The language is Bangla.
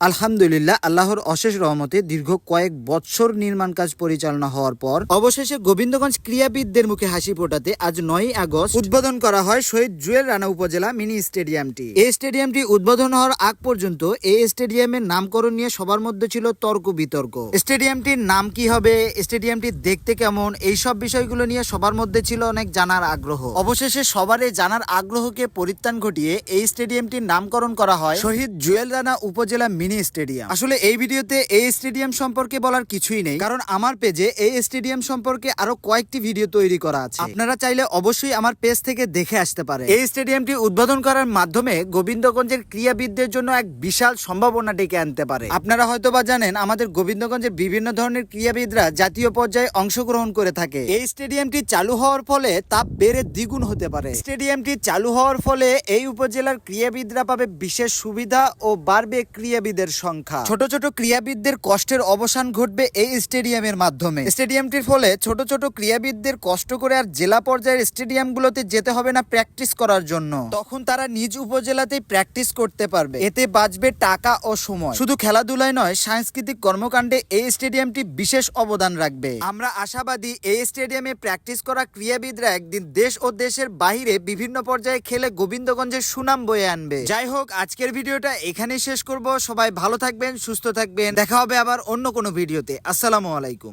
আলহামদুলিল্লাহ, আল্লাহর অশেষ রহমতে দীর্ঘ কয়েক বৎসর নির্মাণ কাজ পরিচালনা হওয়ার পর অবশেষে গোবিন্দগঞ্জ ক্রীড়াবিদদের মুখে হাসি ফোটাতে আজ নয়ই আগস্ট উদ্বোধন করা হয় শহীদ জুয়েল রানা উপজেলা মিনি স্টেডিয়ামটি। এই স্টেডিয়ামটি উদ্বোধন হওয়ার আগ পর্যন্ত এই স্টেডিয়ামের নামকরণ নিয়ে সবার মধ্যে ছিল তর্ক বিতর্ক। স্টেডিয়ামটির নাম কি হবে, স্টেডিয়ামটি দেখতে কেমন, এই সব বিষয়গুলো নিয়ে সবার মধ্যে ছিল অনেক জানার আগ্রহ। অবশেষে সবার এই জানার আগ্রহকে পরিত্রাণ ঘটিয়ে এই স্টেডিয়ামটির নামকরণ করা হয় শহীদ জুয়েল রানা উপজেলা মিনি স্টেডিয়াম আসলে এই ভিডিওতে এই স্টেডিয়াম সম্পর্কে বলার কিছুই নেই, কারণ আমার পেজে এই স্টেডিয়াম সম্পর্কে আরও কয়েকটি ভিডিও তৈরি করা আছে। আপনারা চাইলে অবশ্যই আমার পেজ থেকে দেখে আসতে পারে এই স্টেডিয়ামটি উদ্বোধন করার মাধ্যমে গোবিন্দগঞ্জের ক্রীড়াবিদদের জন্য এক বিশাল সম্ভাবনা ডেকে আনতে পারে। আপনারা হয়তো বা জানেন, আমাদের গোবিন্দগঞ্জের বিভিন্ন ধরনের ক্রীড়াবিদরা জাতীয় পর্যায়ে অংশগ্রহণ করে থাকে। এই স্টেডিয়ামটি চালু হওয়ার ফলে তা বেড়ে দ্বিগুণ হতে পারে। স্টেডিয়ামটি চালু হওয়ার ফলে এই উপজেলার ক্রীড়াবিদরা পাবে বিশেষ সুবিধা ও বাড়বে ক্রীড়াবিদের সংখ্যা। ছোট ছোট ক্রীড়াবিদদের কষ্টের অবসান ঘটবে এই স্টেডিয়ামের মাধ্যমে। স্টেডিয়ামটির ফলে ছোট ছোট ক্রীড়াবিদদের কষ্ট করে আর জেলা পর্যায়ের স্টেডিয়ামগুলোতে যেতে হবে না প্র্যাকটিস করার জন্য। তখন তারা নিজ উপজেলাতেই প্র্যাকটিস করতে পারবে। এতে বাঁচবে টাকা ও সময়। শুধু খেলাধুলায় নয় সাংস্কৃতিক কর্মকাণ্ডে এই স্টেডিয়ামটি বিশেষ অবদান রাখবে। আমরা আশাবাদী এই স্টেডিয়ামে প্র্যাকটিস করা ক্রীড়াবিদরা একদিন দেশ ও দেশের বাইরে বিভিন্ন পর্যায়ে খেলে গোবিন্দগঞ্জের সুনাম বয়ে আনবে। যাই হোক আজকের ভিডিওটা এখানেই শেষ করব। সবাই ভালো থাকবেন সুস্থ থাকবেন। দেখা হবে আবার অন্য কোনো ভিডিওতে। আসসালামু আলাইকুম।